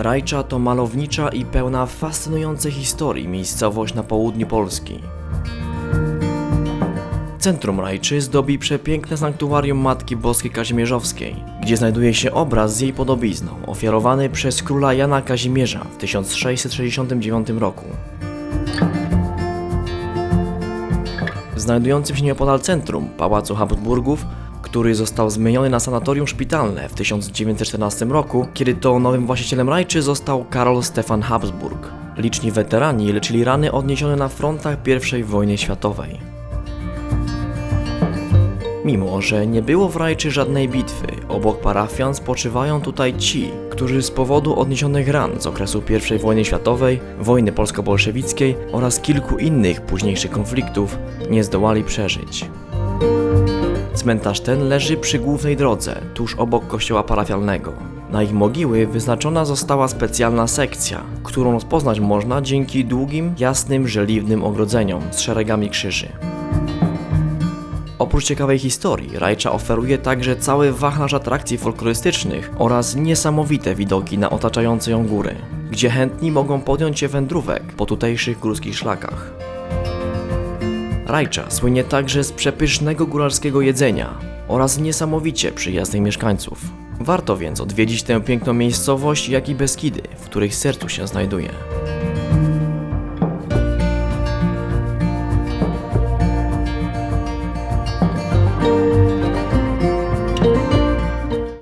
Rajcza to malownicza i pełna fascynujących historii miejscowość na południu Polski. Centrum Rajczy zdobi przepiękne sanktuarium Matki Boskiej Kazimierzowskiej, gdzie znajduje się obraz z jej podobizną, ofiarowany przez króla Jana Kazimierza w 1669 roku. Znajdującym się nieopodal centrum Pałacu Habsburgów, który został zmieniony na sanatorium szpitalne w 1914 roku, kiedy to nowym właścicielem Rajczy został Karol Stefan Habsburg. Liczni weterani leczyli rany odniesione na frontach I wojny światowej. Mimo, że nie było w Rajczy żadnej bitwy, obok parafian spoczywają tutaj ci, którzy z powodu odniesionych ran z okresu I wojny światowej, wojny polsko-bolszewickiej oraz kilku innych późniejszych konfliktów nie zdołali przeżyć. Cmentarz ten leży przy głównej drodze, tuż obok kościoła parafialnego. Na ich mogiły wyznaczona została specjalna sekcja, którą rozpoznać można dzięki długim, jasnym, żeliwnym ogrodzeniom z szeregami krzyży. Oprócz ciekawej historii, Rajcza oferuje także cały wachlarz atrakcji folklorystycznych oraz niesamowite widoki na otaczające ją góry, gdzie chętni mogą podjąć się wędrówek po tutejszych górskich szlakach. Rajcza słynie także z przepysznego góralskiego jedzenia oraz niesamowicie przyjaznych mieszkańców. Warto więc odwiedzić tę piękną miejscowość, jak i Beskidy, w których sercu się znajduje.